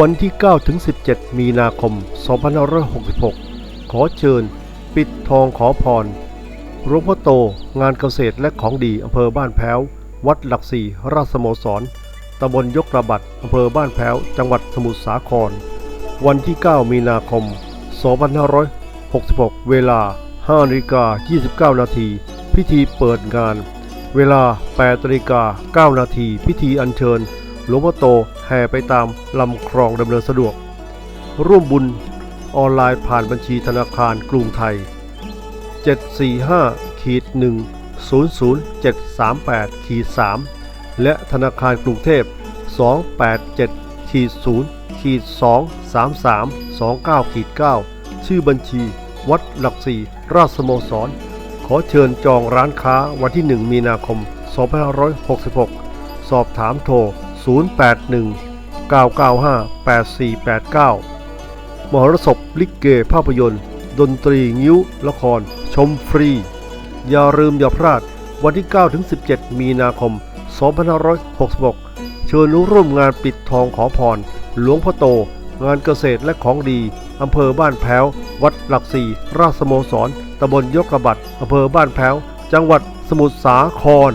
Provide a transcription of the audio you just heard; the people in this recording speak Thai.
วันที่ 9 ถึง 17 มีนาคม 2566 ขอเชิญ ปิดทองขอพรหลวงพ่อโต งานเกษตรและของดีอำเภอบ้านแพ้ว วัดหลักสี่ราชสโมสรตำบลยกระบัดอำเภอบ้านแพ้ว จังหวัดสมุทรสาคร วันที่ 9 มีนาคม 2566 เวลา5นาฬิกา29 นาที พิธีเปิดงาน เวลา8นาฬิกา9นาที พิธีอัญเชิญ หลวงพ่อโตแห่ไปตามลำคลองดำเนินสะดวก ร่วมบุญออนไลน์ผ่านบัญชีธนาคารกรุงไทย 745ขีด1 00738ขีด3และธนาคารกรุงเทพ 287ขีด0ขีด233 29ขีด9ชื่อบัญชีวัดหลักสี่ราชสโมสร ขอเชิญจองร้านค้าวันที่ 1 มีนาคม 2566 สอบถามโทร 081 995 8489 มหรสพลิเกภาพยนตร์ ดนตรีงิ้ว ละคร ชมฟรี อย่าลืมอย่าพลาด วันที่9ถึง17 มีนาคม 2566 เชิญร่วมงานปิดทองขอพร หลวงพ่อโต งานเกษตรและของดีอำเภอบ้านแพ้ว วัดหลักสี่ ราชสโมสรตำบลยกระบัดอำเภอบ้านแพ้ว จังหวัดสมุทรสาคร